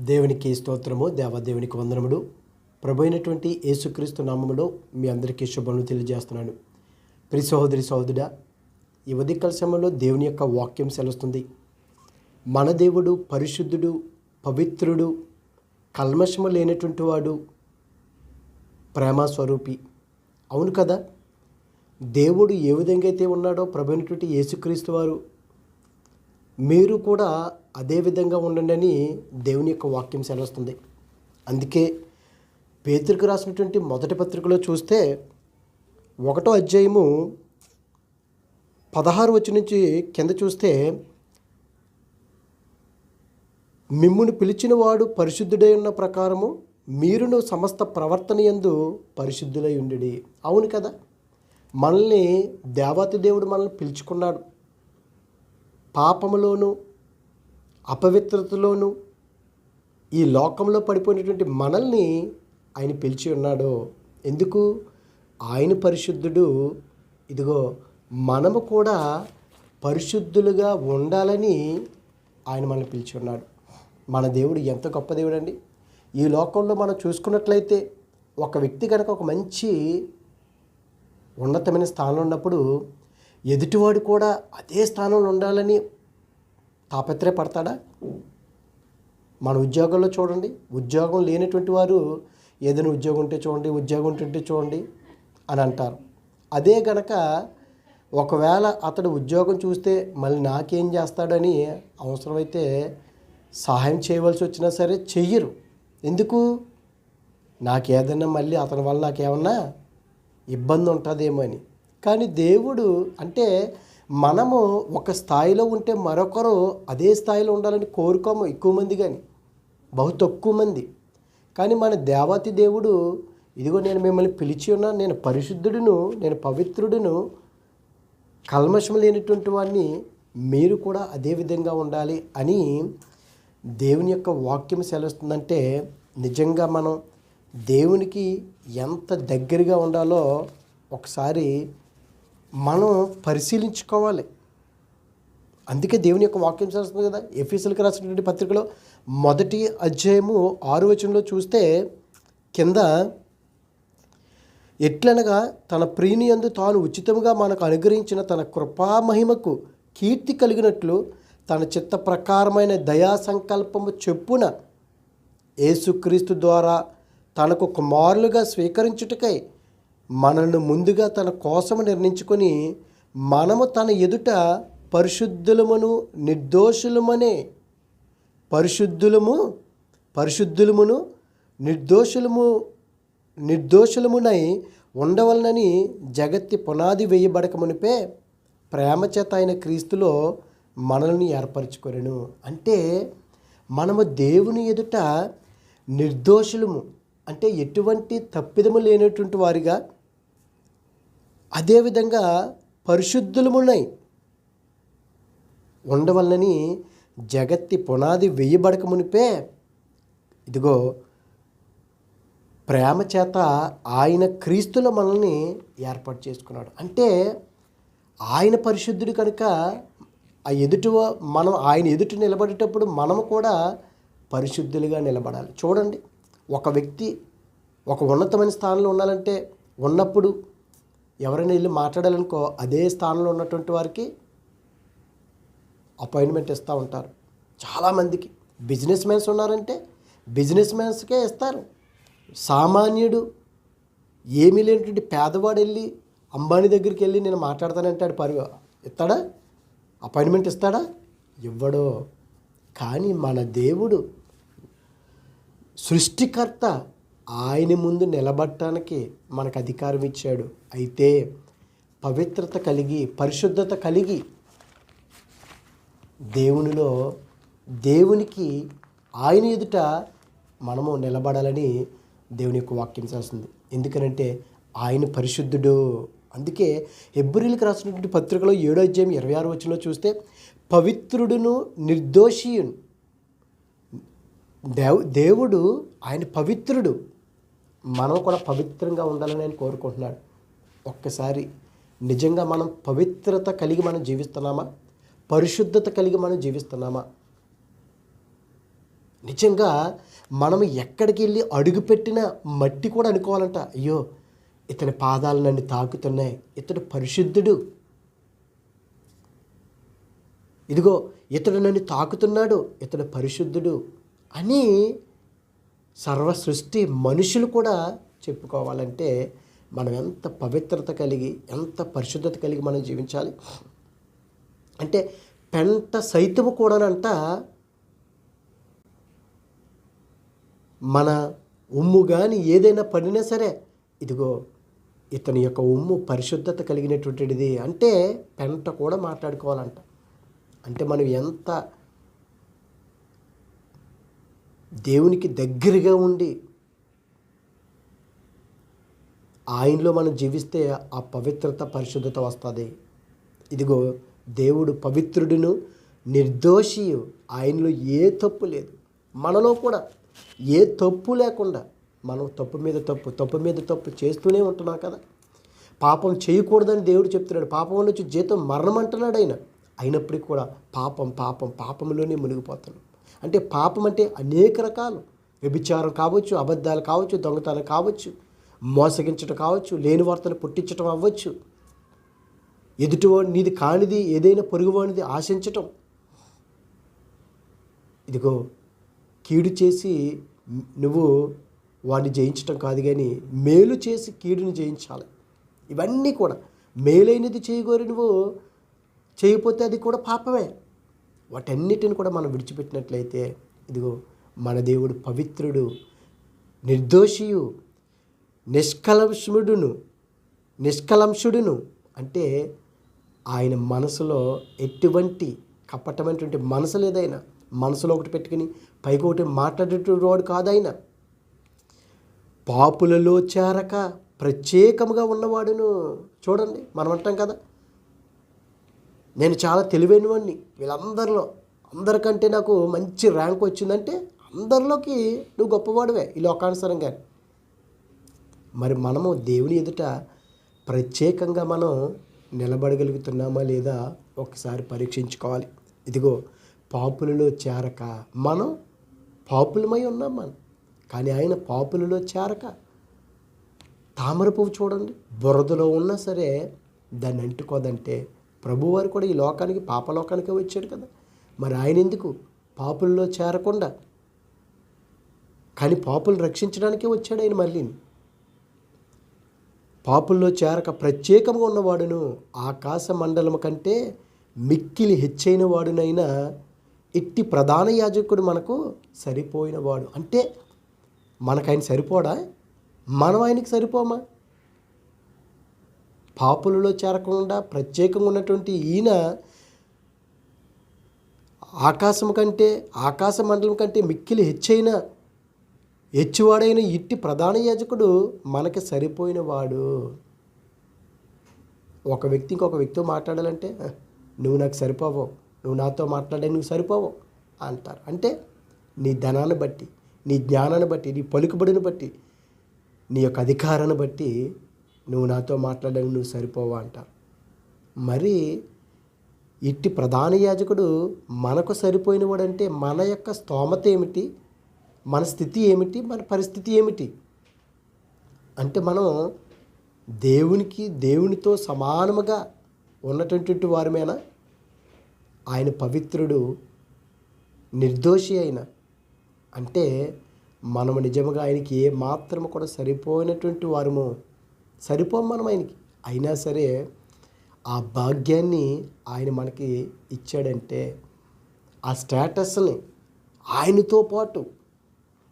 దేవునికి స్తోత్రము దేవదేవునికి వందనముడు ప్రభు అయినటువంటి యేసుక్రీస్తు నామములో మీ అందరికీ శుభములు తెలియజేస్తున్నాను. ప్రి సహోదరి సహోదరుడా ఈ ఉదయకాల సమయంలో దేవుని యొక్క వాక్యం సెలవుస్తుంది మన దేవుడు పరిశుద్ధుడు పవిత్రుడు కల్మషము లేనటువంటి వాడు ప్రేమ స్వరూపి అవును కదా? దేవుడు ఏ విధంగా అయితే ఉన్నాడో ప్రభు అయినటువంటి యేసుక్రీస్తు వారు మీరు కూడా అదే విధంగా ఉండండి అని దేవుని యొక్క వాక్యం సెలవుస్తుంది. అందుకే పేతురికి రాసినటువంటి మొదటి పత్రికలో చూస్తే ఒకటో అధ్యాయము పదహారు వచ్చి నుంచి కింద చూస్తే మిమ్మును పిలిచిన వాడు పరిశుద్ధుడై ఉన్న ప్రకారము మీరును సమస్త ప్రవర్తన యందు పరిశుద్ధులై ఉండి అవును కదా? మనల్ని దేవాతి దేవుడు మనల్ని పిలుచుకున్నాడు. పాపములోను అపవిత్రతలోను ఈ లోకంలో పడిపోయినటువంటి మనల్ని ఆయన పిలిచి ఉన్నాడు. ఎందుకు? ఆయన పరిశుద్ధుడు. ఇదిగో మనము కూడా పరిశుద్ధులుగా ఉండాలని ఆయన మనల్ని పిలిచి ఉన్నాడు. మన దేవుడు ఎంత గొప్ప దేవుడు అండి ఈ లోకంలో మనం చూసుకున్నట్లయితే ఒక వ్యక్తి కనుక ఒక మంచి ఉన్నతమైన స్థానంలో ఉన్నప్పుడు ఎదుటివాడు కూడా అదే స్థానంలో ఉండాలని తాపత్రయపడతాడా? మన ఉద్యోగంలో చూడండి. ఉద్యోగం లేనటువంటి వారు ఏదైనా ఉద్యోగం ఉంటే చూడండి ఉద్యోగం ఉంటుంటే చూడండి అని అంటారు. అదే గనక ఒకవేళ అతడు ఉద్యోగం చూస్తే మళ్ళీ నాకేం చేస్తాడని అవసరమైతే సహాయం చేయవలసి వచ్చినా సరే చెయ్యరు. ఎందుకు? నాకేదన్నా మళ్ళీ అతని వల్ల నాకేమన్నా ఇబ్బంది ఉంటుందేమో అని. కానీ దేవుడు అంటే మనము ఒక స్థాయిలో ఉంటే మరొకరు అదే స్థాయిలో ఉండాలని కోరుకోము ఎక్కువ మంది కానీ బహు తక్కువ మంది. కానీ మన దేవతి దేవుడు ఇదిగో నేను మిమ్మల్ని పిలిచి ఉన్నా నేను పరిశుద్ధుడును నేను పవిత్రుడును కల్మషం లేనటువంటి వాడిని మీరు కూడా అదే విధంగా ఉండాలి అని దేవుని యొక్క వాక్యం సెలవుస్తుందంటే నిజంగా మనం దేవునికి ఎంత దగ్గరగా ఉండాలో ఒకసారి మనం పరిశీలించుకోవాలి. అందుకే దేవుని యొక్క వాక్యం చేస్తుంది కదా ఎఫీసీలకు రాసినటువంటి పత్రికలో మొదటి అధ్యాయము ఆరు వచనంలో చూస్తే కింద ఎట్లనగా తన ప్రియుని యందు తాను ఉచితముగా మనకు అనుగ్రహించిన తన కృపామహిమకు కీర్తి కలిగినట్లు తన చిత్త ప్రకారమైన దయా సంకల్పము చెప్పున యేసుక్రీస్తు ద్వారా తనకు కుమారులుగా స్వీకరించుటకై మనల్ని ముందుగా తన కోసము నిర్ణయించుకొని మనము తన ఎదుట పరిశుద్ధులమును నిర్దోషులమనే పరిశుద్ధులము పరిశుద్ధులమును నిర్దోషులము నిర్దోషులమునై ఉండవలనని జగత్తి పునాది వేయబడకమునిపే ప్రేమ చేత ఆయన క్రీస్తులో మనల్ని ఏర్పరచుకొనెను. అంటే మనము దేవుని ఎదుట నిర్దోషులము అంటే ఎటువంటి తప్పిదము లేనటువంటి వారిగా అదేవిధంగా పరిశుద్ధులు ఉన్నాయి. ఉండవల్లని జగత్తి పునాది వేయబడక మునిపే ఇదిగో ప్రేమ చేత ఆయన క్రీస్తులో మనల్ని ఏర్పాటు చేసుకున్నాడు. అంటే ఆయన పరిశుద్ధుడు కనుక ఆ ఎదుటి మనం ఆయన ఎదుటి నిలబడేటప్పుడు మనము కూడా పరిశుద్ధులుగా నిలబడాలి. చూడండి ఒక వ్యక్తి ఒక ఉన్నతమైన స్థానంలో ఉండాలంటే ఉన్నప్పుడు ఎవరైనా వెళ్ళి మాట్లాడాలనుకో అదే స్థానంలో ఉన్నటువంటి వారికి అపాయింట్మెంట్ ఇస్తూ ఉంటారు. చాలామందికి బిజినెస్ మ్యాన్స్ ఉన్నారంటే బిజినెస్ మ్యాన్స్కే ఇస్తారు. సామాన్యుడు ఏమీ లేనటువంటి పేదవాడు వెళ్ళి అంబానీ దగ్గరికి వెళ్ళి నేను మాట్లాడతానంటాడు పరి ఇస్తాడా? అపాయింట్మెంట్ ఇస్తాడా? ఇవ్వడో. కానీ మన దేవుడు సృష్టికర్త ఆయన ముందు నిలబడటానికి మనకు అధికారం ఇచ్చాడు. అయితే పవిత్రత కలిగి పరిశుద్ధత కలిగి దేవునిలో దేవునికి ఆయన ఎదుట మనము నిలబడాలని దేవుని యొక్క వాక్యం చేస్తుంది. ఎందుకనంటే ఆయన పరిశుద్ధుడు. అందుకే ఎబ్రిల్కి రాసినటువంటి పత్రికలో ఏడో అధ్యాయం ఇరవై ఆరు వచ్చిన చూస్తే పవిత్రుడును నిర్దోషియును. దేవ్ దేవుడు ఆయన పవిత్రుడు. మనం కూడా పవిత్రంగా ఉండాలని ఆయన కోరుకుంటున్నాడు. ఒక్కసారి నిజంగా మనం పవిత్రత కలిగి మనం జీవిస్తున్నామా? పరిశుద్ధత కలిగి మనం జీవిస్తున్నామా? నిజంగా మనం ఎక్కడికి వెళ్ళి అడుగుపెట్టిన మట్టి కూడా అనుకోవాలంట. అయ్యో ఇతని పాదాలు నన్ను తాకుతున్నాయి. ఇతడు పరిశుద్ధుడు. ఇదిగో ఇతడు నన్ను తాకుతున్నాడు. ఇతడు పరిశుద్ధుడు అని సర్వ సృష్టి మనుషులు కూడా చెప్పుకోవాలంటే మనం ఎంత పవిత్రత కలిగి ఎంత పరిశుద్ధత కలిగి మనం జీవించాలి? అంటే పెంట సైతము కూడానంట మన ఉమ్ము కానీ ఏదైనా పడినా సరే ఇదిగో ఇతని యొక్క ఉమ్ము పరిశుద్ధత కలిగినటువంటిది అంటే పెంట కూడా మాట్లాడుకోవాలంట. అంటే మనం ఎంత దేవునికి దగ్గరగా ఉండి ఆయనలో మనం జీవిస్తే ఆ పవిత్రత పరిశుద్ధత వస్తుంది. ఇదిగో దేవుడు పవిత్రుడును నిర్దోషియు. ఆయనలో ఏ తప్పు లేదు. మనలో కూడా ఏ తప్పు లేకుండా మనం తప్పు మీద తప్పు తప్పు మీద తప్పు చేస్తూనే ఉంటున్నాం కదా. పాపం చేయకూడదని దేవుడు చెప్తున్నాడు. పాపం నుంచి జీతం మరణం అంటున్నాడు ఆయన. అయినప్పటికీ కూడా పాపం పాపం పాపంలోనే మునిగిపోతున్నాం. అంటే పాపం అంటే అనేక రకాలు. వ్యభిచారం కావచ్చు అబద్ధాలు కావచ్చు దొంగతనం కావచ్చు మోసగించడం కావచ్చు లేని వార్తలు పుట్టించడం అవ్వచ్చు. ఎదుటివాడు నీది కానిది ఏదైనా పొరుగువానిది ఆశించటం. ఇదిగో కీడు చేసి నువ్వు వాడిని జయించటం కాదు కానీ మేలు చేసి కీడుని జయించాలి. ఇవన్నీ కూడా మేలైనది చేయగోరి నువ్వు చేయకపోతే అది కూడా పాపమే. వాటన్నిటిని కూడా మనం విడిచిపెట్టినట్లయితే ఇదిగో మన దేవుడు పవిత్రుడు నిర్దోషియు నిష్కలంషుడును నిష్కలంషుడును అంటే ఆయన మనసులో ఎటువంటి కపటమైనటువంటి మనసు లేదైనా మనసులో ఒకటి పెట్టుకుని పైకి ఒకటి మాట్లాడేటువంటి వాడు కాదాయన పాపులలో చేరక ప్రత్యేకముగా ఉన్నవాడును. చూడండి మనం అంటాం కదా నేను చాలా తెలివైన వాడిని వీళ్ళందరిలో అందరికంటే నాకు మంచి ర్యాంక్ వచ్చిందంటే అందరిలోకి నువ్వు గొప్పవాడివే ఈ లోకానుసరంగా. మరి మనము దేవుని ఎదుట ప్రత్యేకంగా మనం నిలబడగలుగుతున్నామా లేదా ఒకసారి పరీక్షించుకోవాలి. ఇదిగో పాపులలో చేరక మనం పాపులమై ఉన్నాం మనం. కానీ ఆయన పాపులలో చేరక తామర పువ్వు చూడండి. బురదలో ఉన్నా సరే దాన్ని అంటుకోదంటే ప్రభువారు కూడా ఈ లోకానికి పాపలోకానికే వచ్చాడు కదా. మరి ఆయన ఎందుకు? పాపుల్లో చేరకుండా. కానీ పాపులు రక్షించడానికే వచ్చాడు ఆయన మళ్ళీ. పాపుల్లో చేరక ప్రత్యేకంగా ఉన్నవాడును ఆకాశ మండలం కంటే మిక్కిలి హెచ్చైన వాడునైనా ఇట్టి ప్రధాన యాజకుడు మనకు సరిపోయినవాడు అంటే మనకు ఆయన సరిపోడా? మనం ఆయనకి సరిపోమా? పాపులలో చేరకుండా ప్రత్యేకంగా ఉన్నటువంటి ఈయన ఆకాశం కంటే ఆకాశ మండలం కంటే మిక్కిలి హెచ్చైన హెచ్చువాడైన ఇట్టి ప్రధాన యాజకుడు మనకి సరిపోయిన వాడు ఒక వ్యక్తి ఇంకొక వ్యక్తితో మాట్లాడాలంటే నువ్వు నాకు సరిపోవు నువ్వు నాతో మాట్లాడే నువ్వు సరిపోవు అంటారు. అంటే నీ ధనాన్ని బట్టి నీ జ్ఞానాన్ని బట్టి నీ పలుకుబడిని బట్టి నీ యొక్క అధికారాన్ని బట్టి నువ్వు నాతో మాట్లాడడానికి నువ్వు సరిపోవా అంటారు మరి ఇట్టి ప్రధాన యాజకుడు మనకు సరిపోయిన అంటే మన యొక్క స్తోమత ఏమిటి? మన స్థితి ఏమిటి? మన పరిస్థితి ఏమిటి? అంటే మనం దేవునికి దేవునితో సమానముగా ఉన్నటువంటి వారమేనా? ఆయన పవిత్రుడు నిర్దోషి అయిన. అంటే మనము నిజముగా ఆయనకి ఏ మాత్రము కూడా సరిపోయినటువంటి వారము సరిపోం మనం ఆయనకి. అయినా సరే ఆ భాగ్యాన్ని ఆయన మనకి ఇచ్చాడంటే ఆ స్టేటస్ని ఆయనతో పాటు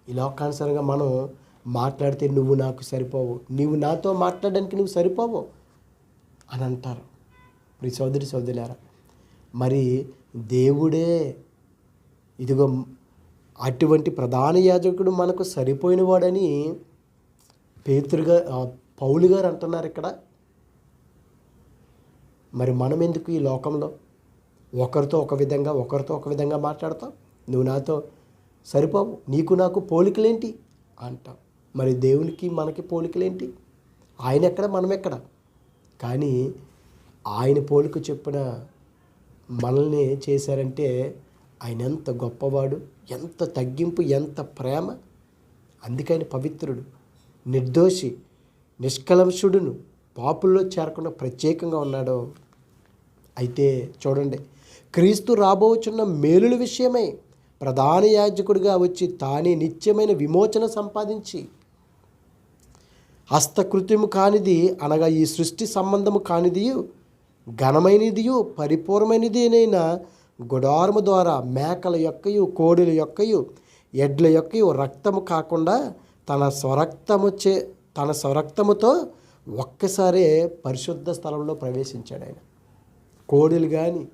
ఈ లోకానుసారంగా మనం మాట్లాడితే నువ్వు నాకు సరిపోవు నీవు నాతో మాట్లాడడానికి నువ్వు సరిపోవు అని అంటారు. మీ సోదరి సోదరులారా మరి దేవుడే ఇదిగో అటువంటి ప్రధాన యాజకుడు మనకు సరిపోయినవాడని పేతురుగా పౌలు గారు అంటున్నారు ఇక్కడ మరి మనం ఎందుకు ఈ లోకంలో ఒకరితో ఒక విధంగా ఒకరితో ఒక విధంగా మాట్లాడతావు నువ్వు నాతో సరిపోవు నీకు నాకు పోలికలేంటి? అంటావు మరి దేవునికి మనకి పోలికలేంటి? ఆయన ఎక్కడ మనం ఎక్కడ? కానీ ఆయన పోలిక చెప్పిన మనల్ని చేశారంటే ఆయన ఎంత గొప్పవాడు ఎంత తగ్గింపు ఎంత ప్రేమ. అందుకని పవిత్రుడు నిర్దోషి నిష్కలంషుడును పాపుల్లో చేరకుండా ప్రత్యేకంగా ఉన్నాడు అయితే చూడండి క్రీస్తు రాబోచున్న మేలుల విషయమై ప్రధాన యాజకుడిగా వచ్చి తానే నిత్యమైన విమోచన సంపాదించి హస్తకృత్యము కానిది అనగా ఈ సృష్టి సంబంధము కానిదియు ఘనమైనదియు పరిపూర్ణమైనదినైన గుడారము ద్వారా మేకల యొక్కయు కోడుల యొక్కయు ఎడ్ల యొక్కయు రక్తము కాకుండా తన స్వరక్తము చే తన స్వరక్తముతో ఒక్కసారే పరిశుద్ధ స్థలంలో ప్రవేశించాడు ఆయన. కోడిలు కానీ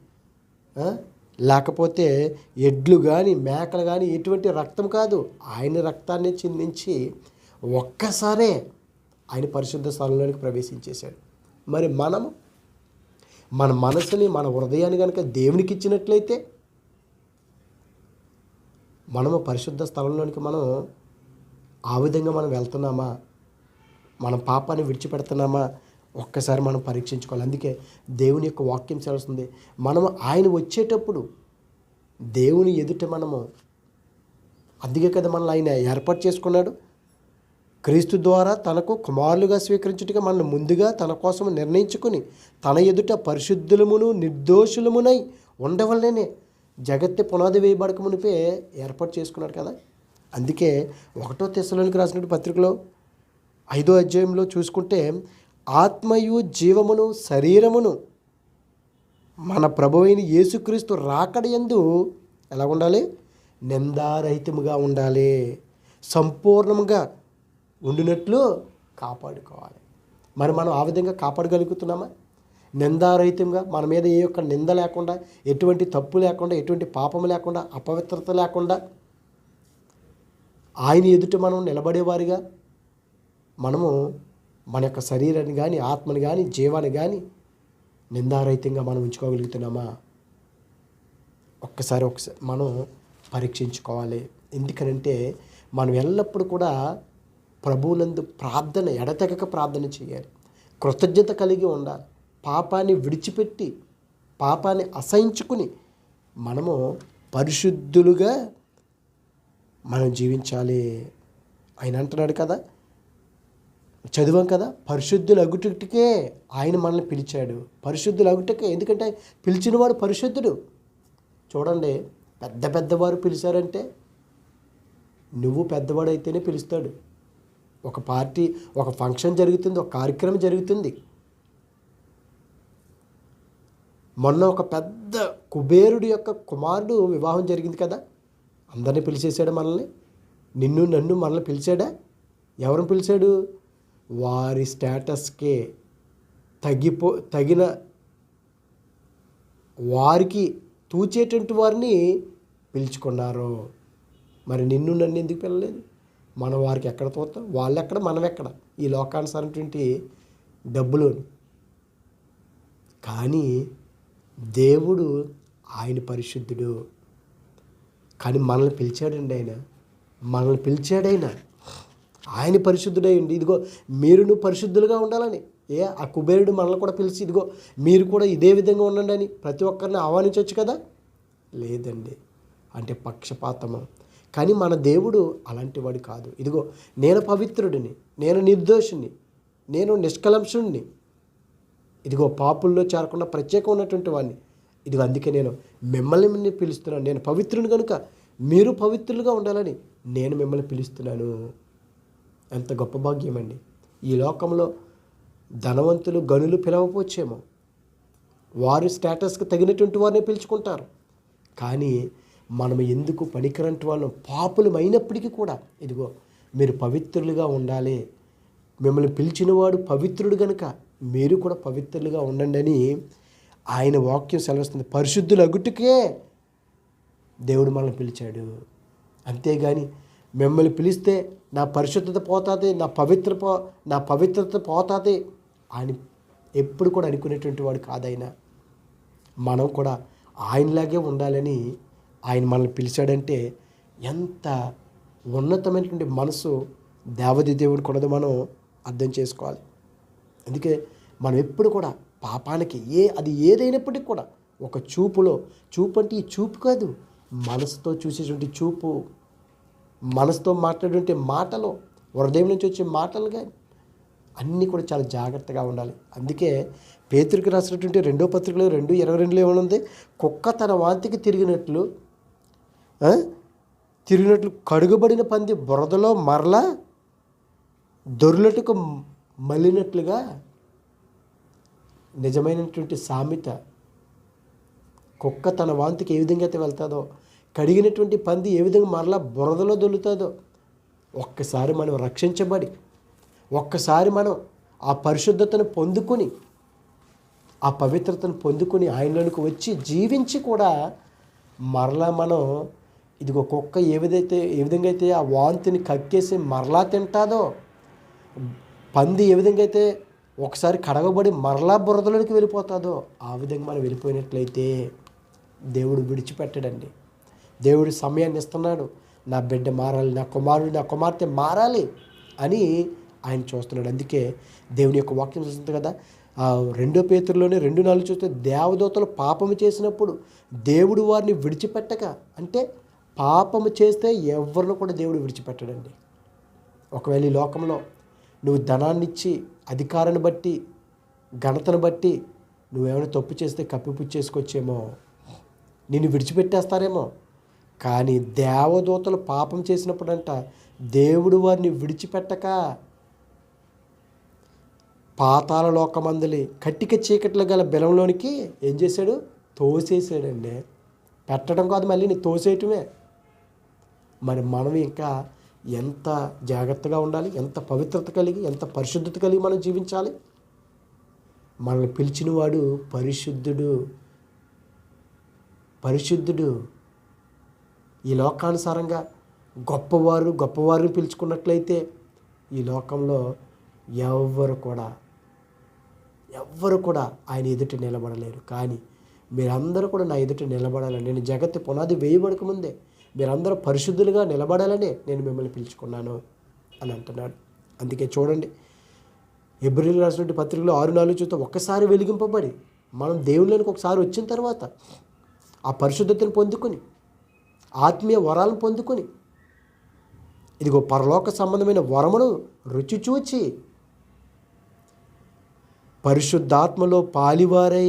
లేకపోతే ఎడ్లు కానీ మేకలు కానీ ఎటువంటి రక్తం కాదు. ఆయన రక్తాన్ని చిందించి ఒక్కసారే ఆయన పరిశుద్ధ స్థలంలోనికి ప్రవేశించేశాడు. మరి మనము? మన మనసుని మన హృదయాన్ని కనుక దేవునికి ఇచ్చినట్లయితే మనము పరిశుద్ధ స్థలంలోనికి మనం ఆ విధంగా మనం వెళ్తున్నామా? మన పాపాన్ని విడిచిపెడుతున్నామా? ఒక్కసారి మనం పరీక్షించుకోవాలి. అందుకే దేవుని యొక్క వాక్యం చేస్తుంది మనం ఆయన వచ్చేటప్పుడు దేవుని ఎదుట మనము అందుకే కదా మనల్ని ఆయన ఏర్పాటు చేసుకున్నాడు. క్రీస్తు ద్వారా తనకు కుమారులుగా స్వీకరించుటగా మనల్ని ముందుగా తన కోసం నిర్ణయించుకుని తన ఎదుట పరిశుద్ధులమును నిర్దోషులమునై ఉండవల్లనే జగత్తి పునాది వేయబడక మునిపే ఏర్పాటు చేసుకున్నాడు కదా. అందుకే ఒకటో తెశలోనికి రాసినట్టు పత్రికలో ఐదో అధ్యాయంలో చూసుకుంటే ఆత్మయు జీవమును శరీరమును మన ప్రభువైన యేసుక్రీస్తు రాకడ ఎందు ఎలా ఉండాలి నిందారహితముగా ఉండాలి. సంపూర్ణముగా ఉండినట్లు కాపాడుకోవాలి. మరి మనం ఆ విధంగా కాపాడగలుగుతున్నామా? నిందారహితంగా మన మీద ఏ ఒక్క నింద లేకుండా ఎటువంటి తప్పు లేకుండా ఎటువంటి పాపం లేకుండా అపవిత్రత లేకుండా ఆయన ఎదుట మనం నిలబడేవారిగా మనము మన యొక్క శరీరాన్ని కానీ ఆత్మని కానీ జీవాన్ని కానీ నిందారహితంగా మనం ఉంచుకోగలుగుతున్నామా? ఒక్కసారి ఒకసారి మనం పరీక్షించుకోవాలి. ఎందుకనంటే మనం ఎల్లప్పుడూ కూడా ప్రభువునందు ప్రార్థన ఎడతెగక ప్రార్థన చేయాలి. కృతజ్ఞత కలిగి ఉండాలి. పాపాన్ని విడిచిపెట్టి పాపాన్ని అసహించుకుని మనము పరిశుద్ధులుగా మనం జీవించాలి. ఆయన అంటున్నాడు కదా చదివాం కదా పరిశుద్ధులు అగుటికే ఆయన మనల్ని పిలిచాడు. పరిశుద్ధులు అగుటకే ఎందుకంటే పిలిచినవాడు పరిశుద్ధుడు. చూడండి పెద్ద పెద్దవారు పిలిచారంటే నువ్వు పెద్దవాడైతేనే పిలుస్తాడు. ఒక పార్టీ ఒక ఫంక్షన్ జరుగుతుంది ఒక కార్యక్రమం జరుగుతుంది. మొన్న ఒక పెద్ద కుబేరుడి యొక్క కుమారుడు వివాహం జరిగింది కదా అందరినీ పిలిచేశాడు మనల్ని. నిన్ను నన్ను మనల్ని పిలిచాడా? ఎవరిని పిలిచాడు? వారి స్టేటస్కే తగ్గిపో తగిన వారికి తూచేటువంటి వారిని పిలుచుకున్నారు. మరి నిన్ను నన్ను ఎందుకు పిలలేదు మనం వారికి ఎక్కడ తోస్తాం వాళ్ళు ఎక్కడ మనం ఎక్కడ ఈ లోకానుసారటువంటి డబ్బులు. కానీ దేవుడు ఆయన పరిశుద్ధుడు. కానీ మనల్ని పిలిచాడండి ఆయన. మనల్ని పిలిచాడైనా ఆయన పరిశుద్ధుడై ఉండి ఇదిగో మీరును పరిశుద్ధులుగా ఉండాలని. ఏ ఆ కుబేరుడు మనల్ని కూడా పిలిచి ఇదిగో మీరు కూడా ఇదే విధంగా ఉండండి అని ప్రతి ఒక్కరిని ఆహ్వానించవచ్చు కదా? లేదండి. అంటే పక్షపాతము. కానీ మన దేవుడు అలాంటి వాడు కాదు. ఇదిగో నేను పవిత్రుడిని నేను నిర్దోషుని నేను నిష్కలంషుణ్ణి ఇదిగో పాపుల్లో చేరకుండా ప్రత్యేకం ఉన్నటువంటి వాడిని. ఇదిగో అందుకే నేను మిమ్మల్ని పిలుస్తున్నాను. నేను పవిత్రుని కనుక మీరు పవిత్రులుగా ఉండాలని నేను మిమ్మల్ని పిలుస్తున్నాను. ఎంత గొప్ప భాగ్యం అండి. ఈ లోకంలో ధనవంతులు గనులు పిలవపోచ్చేమో వారి స్టేటస్కి తగినటువంటి వారిని పిలుచుకుంటారు. కానీ మనం ఎందుకు పనికిరంటి వాళ్ళం? పాపులం అయినప్పటికీ కూడా ఇదిగో మీరు పవిత్రులుగా ఉండాలి. మిమ్మల్ని పిలిచినవాడు పవిత్రుడు కనుక మీరు కూడా పవిత్రులుగా ఉండండి అని ఆయన వాక్యం సెలవుస్తుంది. పరిశుద్ధుల అగుట్టుకే దేవుడు మనల్ని పిలిచాడు. అంతేగాని మిమ్మల్ని పిలిస్తే నా పరిశుద్ధత పోతుంది నా పవిత్ర పో నా పవిత్రత పోతుంది. ఆయన ఎప్పుడు కూడా అనుకునేటువంటి వాడు కాదైనా. మనం కూడా ఆయనలాగే ఉండాలని ఆయన మనల్ని పిలిచాడంటే ఎంత ఉన్నతమైనటువంటి మనసు దేవది దేవుడు కొనదో మనం అర్థం చేసుకోవాలి. అందుకే మనం ఎప్పుడు కూడా పాపానికి ఏ అది ఏదైనప్పటికీ కూడా ఒక చూపులో చూపు అంటే ఈ చూపు కాదు మనసుతో చూసేటువంటి చూపు. మనసుతో మాట్లాడేటువంటి మాటలు హృదయం నుంచి వచ్చే మాటలు కానీ అన్నీ కూడా చాలా జాగ్రత్తగా ఉండాలి. అందుకే పేతురికి రాసినటువంటి రెండో పత్రికలో రెండు ఇరవై రెండులో ఏమనుంది? కుక్క తన వాంతికి తిరిగినట్లు తిరిగినట్లు కడుగుబడిన పంది బురదలో మరలా దొర్లటుకు మళ్ళినట్లుగా నిజమైనటువంటి సామెత కుక్క తన వాంతికి ఏ విధంగా అయితే వెళ్తుందో కడిగినటువంటి పంది ఏ విధంగా మరలా బురదలో దొల్లుతుందో ఒక్కసారి మనం రక్షించబడి ఒక్కసారి మనం ఆ పరిశుద్ధతను పొందుకొని ఆ పవిత్రతను పొందుకొని ఆయనలోనికి వచ్చి జీవించి కూడా మరలా మనం ఇదిగో కుక్క ఏ విధైతే ఏ విధంగా అయితే ఆ వాంతిని కక్కేసి మరలా తింటాదో పంది ఏ విధంగా అయితే ఒకసారి కడగబడి మరలా బురదలోకి వెళ్ళిపోతుందో ఆ విధంగా మనం వెళ్ళిపోయినట్లయితే దేవుడు విడిచిపెట్టడండి. దేవుడు సమయాన్ని ఇస్తున్నాడు. నా బిడ్డ మారాలి నా కుమారుడు నా కుమార్తె మారాలి అని ఆయన చూస్తున్నాడు. అందుకే దేవుని యొక్క వాక్యం చూస్తుంది కదా రెండో పేతుల్లోనే రెండు నాలుగు చూస్తే దేవదూతలు పాపము చేసినప్పుడు దేవుడు వారిని విడిచిపెట్టక అంటే పాపము చేస్తే ఎవరిని కూడా దేవుడు విడిచిపెట్టడండి. ఒకవేళ ఈ లోకంలో నువ్వు ధనాన్ని ఇచ్చి అధికారాన్ని బట్టి ఘనతను బట్టి నువ్వేమైనా తప్పు చేస్తే కప్పిపుచ్చేసుకొచ్చేమో నిన్ను విడిచిపెట్టేస్తారేమో కానీ దేవదూతలు పాపం చేసినప్పుడంట దేవుడు వారిని విడిచిపెట్టక. పాతాల లోకమందలి కట్టిక చీకట్లు గల బెలంలోనికి ఏం చేశాడు? తోసేసాడండి పెట్టడం కాదు మళ్ళీ నీ తోసేయటమే. మరి మనం ఇంకా ఎంత జాగ్రత్తగా ఉండాలి? ఎంత పవిత్రత కలిగి ఎంత పరిశుద్ధత కలిగి మనం జీవించాలి? మనల్ని పిలిచినవాడు పరిశుద్ధుడు. పరిశుద్ధుడు. ఈ లోకానుసారంగా గొప్పవారు గొప్పవారిని పిలుచుకున్నట్లయితే ఈ లోకంలో ఎవ్వరు కూడా ఎవ్వరు కూడా ఆయన ఎదుట నిలబడలేరు. కానీ మీరందరూ కూడా నా ఎదుట నిలబడాలని నేను జగత్తు పునాది వేయబడక ముందే మీరందరూ పరిశుద్ధులుగా నిలబడాలని నేను మిమ్మల్ని పిలుచుకున్నాను అని అంటున్నాడు. అందుకే చూడండి ఎబ్రిల్ రాసినటువంటి పత్రికలో ఆరు నాలుగు చూస్తే ఒక్కసారి వెలిగింపబడి మనం దేవుళ్ళకి ఒకసారి వచ్చిన తర్వాత ఆ పరిశుద్ధతను పొందుకొని ఆత్మీయ వరాలను పొందుకొని. ఇదిగో పరలోక సంబంధమైన వరమును రుచి చూచి పరిశుద్ధాత్మలో పాలివారై.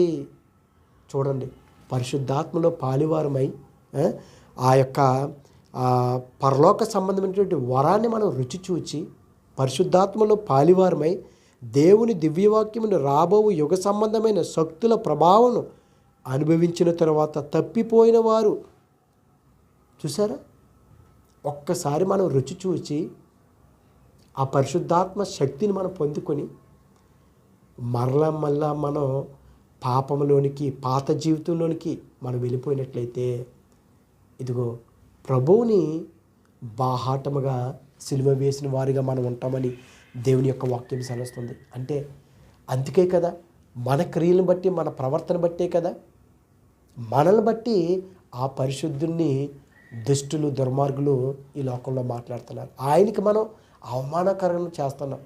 చూడండి పరిశుద్ధాత్మలో పాలివారమై ఆ, యొక్క పరలోక సంబంధమైనటువంటి వరాన్ని మనం రుచి చూచి పరిశుద్ధాత్మలో పాలివారమై దేవుని దివ్యవాక్యమును రాబోవు యుగ సంబంధమైన శక్తుల ప్రభావం అనుభవించిన తర్వాత తప్పిపోయిన వారు చూసారా ఒక్కసారి మనం రుచి చూచి ఆ పరిశుద్ధాత్మ శక్తిని మనం పొందుకొని మరలా మళ్ళా మనం పాపంలోనికి పాత జీవితంలోనికి మనం వెళ్ళిపోయినట్లయితే ఇదిగో ప్రభువుని బాహాటముగా సిలువ వేసిన వారిగా మనం ఉంటామని దేవుని యొక్క వాక్యం సెలవుస్తుంది. అంటే అందుకే కదా మన క్రియలను బట్టి మన ప్రవర్తన బట్టే కదా మనల్ని బట్టి ఆ పరిశుద్ధుణ్ణి దుష్టులు దుర్మార్గులు ఈ లోకంలో మాట్లాడుతున్నారు. ఆయనకి మనం అవమానకరం చేస్తున్నాం.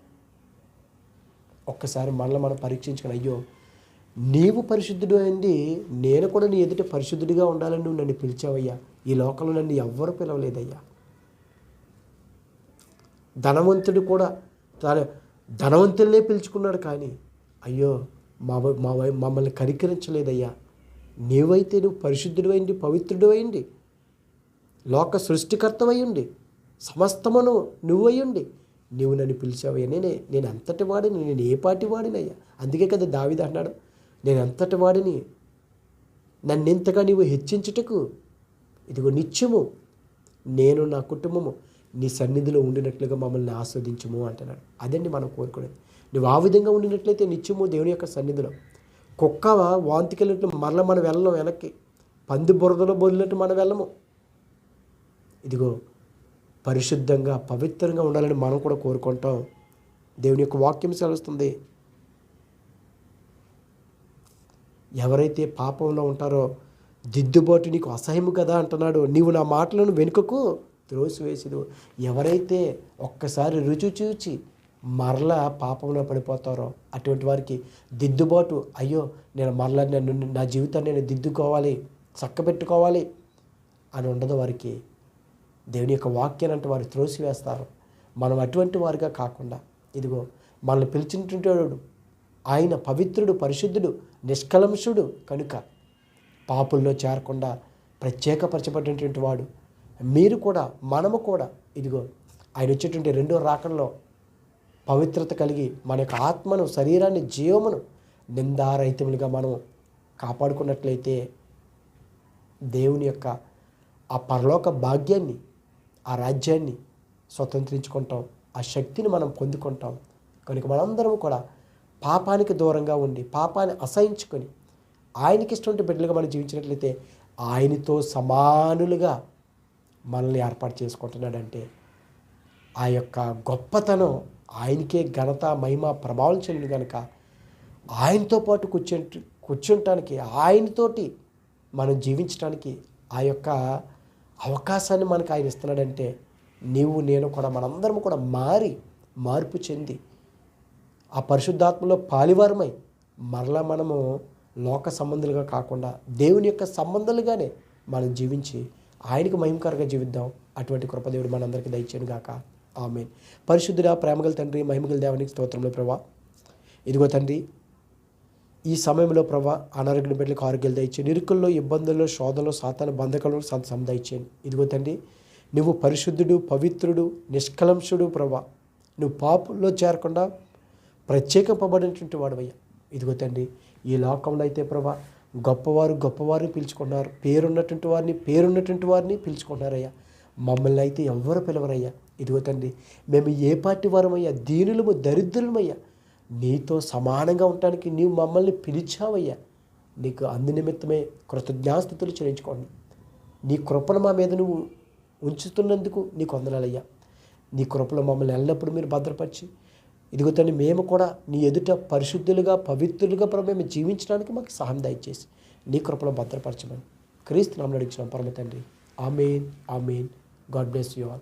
ఒక్కసారి మనల్ని మనం పరీక్షించుకుని అయ్యో నీవు పరిశుద్ధుడు అయింది నేను కూడా నీ ఎదుట పరిశుద్ధుడిగా ఉండాలని నువ్వు నన్ను పిలిచావయ్యా. ఈ లోకంలో నన్ను ఎవ్వరు పిలవలేదయ్యా. ధనవంతుడు కూడా తను ధనవంతులనే పిలుచుకున్నాడు కానీ అయ్యో మా వై- మా వై మమ్మల్ని కనికరించలేదయ్యా. నీవైతే నువ్వు పరిశుద్ధుడు అయింది పవిత్రుడు అయింది లోక సృష్టికర్తవయ్యుండి. సమస్తమును నువ్వయ్యుండి. నువ్వు నన్ను పిలిచావయ్యా. నేనే నేను అంతటి వాడిని నేను ఏ పాటి వాడినయ్యా? అందుకే కదా దావిద అన్నాడు. నేను అంతటి వాడిని నన్నెంతగా నీవు హెచ్చించుటకు ఇదిగో నిత్యము నేను నా కుటుంబము నీ సన్నిధిలో ఉండినట్లుగా మమ్మల్ని ఆస్వాదించము అంటున్నాడు. అదండి మనం కోరుకునేది. నువ్వు ఆ విధంగా ఉండినట్లయితే నిత్యము దేవుని యొక్క సన్నిధిలో కుక్క వాంతికెళ్ళినట్టు మరల మనం వెళ్ళం వెనక్కి. పంది బురదలో బొదిలినట్టు మనం వెళ్ళము. ఇదిగో పరిశుద్ధంగా పవిత్రంగా ఉండాలని మనం కూడా కోరుకుంటాం. దేవుని యొక్క వాక్యం సెలవుస్తుంది. ఎవరైతే పాపంలో ఉంటారో దిద్దుబాటు నీకు అసహ్యము కదా అంటున్నాడు. నీవు నా మాటలను వెనుకకు త్రోసివేసేది ఎవరైతే ఒక్కసారి రుచి చూచి మరలా పాపంలో పడిపోతారో అటువంటి వారికి దిద్దుబాటు అయ్యో నేను మరలా నేను నా జీవితాన్ని నేను దిద్దుకోవాలి చక్కబెట్టుకోవాలి అని ఉండదు వారికి. దేవుని యొక్క వాక్యాన్ని అంటే వారు త్రోసివేస్తారు. మనం అటువంటి వారిగా కాకుండా ఇదిగో మనల్ని పిలిచినటువంటి వాడు ఆయన పవిత్రుడు పరిశుద్ధుడు నిష్కలంషుడు కనుక పాపుల్లో చేరకుండా ప్రత్యేకపరచబడినటువంటి వాడు మీరు కూడా మనము కూడా ఇదిగో ఆయన వచ్చేటువంటి రెండో రాకంలో పవిత్రత కలిగి మన యొక్క ఆత్మను శరీరాన్ని జీవమును నిందారహితములుగా మనం కాపాడుకున్నట్లయితే దేవుని యొక్క ఆ పరలోక భాగ్యాన్ని ఆ రాజ్యాన్ని స్వతంత్రించుకుంటాం ఆ శక్తిని మనం పొందుకుంటాం. కనుక మనందరం కూడా పాపానికి దూరంగా ఉండి పాపాన్ని అసహించుకొని ఆయనకి ఇష్టం బిడ్డలుగా మనం జీవించినట్లయితే ఆయనతో సమానులుగా మనల్ని ఏర్పాటు చేసుకుంటున్నాడంటే ఆ యొక్క గొప్పతనం ఆయనకే ఘనత మహిమ ప్రభావం చెందిన కనుక ఆయనతో పాటు కూర్చుంటు కూర్చుంటానికి ఆయనతోటి మనం జీవించడానికి ఆ యొక్క అవకాశాన్ని మనకు ఆయన ఇస్తున్నాడంటే నీవు నేను కూడా మనందరం కూడా మారి మార్పు చెంది ఆ పరిశుద్ధాత్మలో పాలివారమై మరలా మనము లోక సంబంధులుగా కాకుండా దేవుని యొక్క సంబంధాలుగానే మనం జీవించి ఆయనకు మహిమకరంగా జీవిద్దాం. అటువంటి కృపదేవుడు మనందరికీ దయచేయను గాక. ఆమె పరిశుద్ధుడా ప్రేమగల తండ్రి మహిమగల దేవానికి స్తోత్రంలో ప్రభా. ఇదిగో తండ్రి ఈ సమయంలో ప్రభా అనారోగ్యం బిడ్డలకు ఆరోగ్యాలు దయచేయండి నిరుకుల్లో ఇబ్బందుల్లో శోధనలో సాతాన బంధకాలను సంతం దయచేయండి ఇదిగో తండ్రి నువ్వు పరిశుద్ధుడు పవిత్రుడు నిష్కలంషుడు ప్రభా. నువ్వు పాపుల్లో చేరకుండా ప్రత్యేకింపబడినటువంటి వాడవయ్యా. ఇదిగో తండ్రి ఈ లోకంలో అయితే ప్రభా గొప్పవారు గొప్పవారిని పిలుచుకున్నారు. పేరున్నటువంటి వారిని పేరున్నటువంటి వారిని పిలుచుకున్నారయ్యా. మమ్మల్ని అయితే ఎవ్వరు పిలవరయ్యా. ఇదిగో తండ్రి మేము ఏ పార్టీ వారమయ్యా? దీనులము దరిద్రులమయ్యా. నీతో సమానంగా ఉండటానికి నీవు మమ్మల్ని పిలిచావయ్యా. నీకు అందు నిమిత్తమే కృతజ్ఞాస్థితులు చెల్లించుకోండి. నీ కృపను మా మీద నువ్వు ఉంచుతున్నందుకు నీకు వందనాలయ్యా. నీ కృపలో మమ్మల్ని ఎల్లప్పుడూ మీరు భద్రపరిచి ఇదిగో తండ్రి మేము కూడా నీ ఎదుట పరిశుద్ధులుగా పవిత్రులుగా ప్రభు మేము జీవించడానికి మాకు సహాయం దయచేసి నీ కృపలో భద్రపరచమని క్రీస్తు నామని అడిగిన పరమ తండ్రి. Amen amen. God bless you all.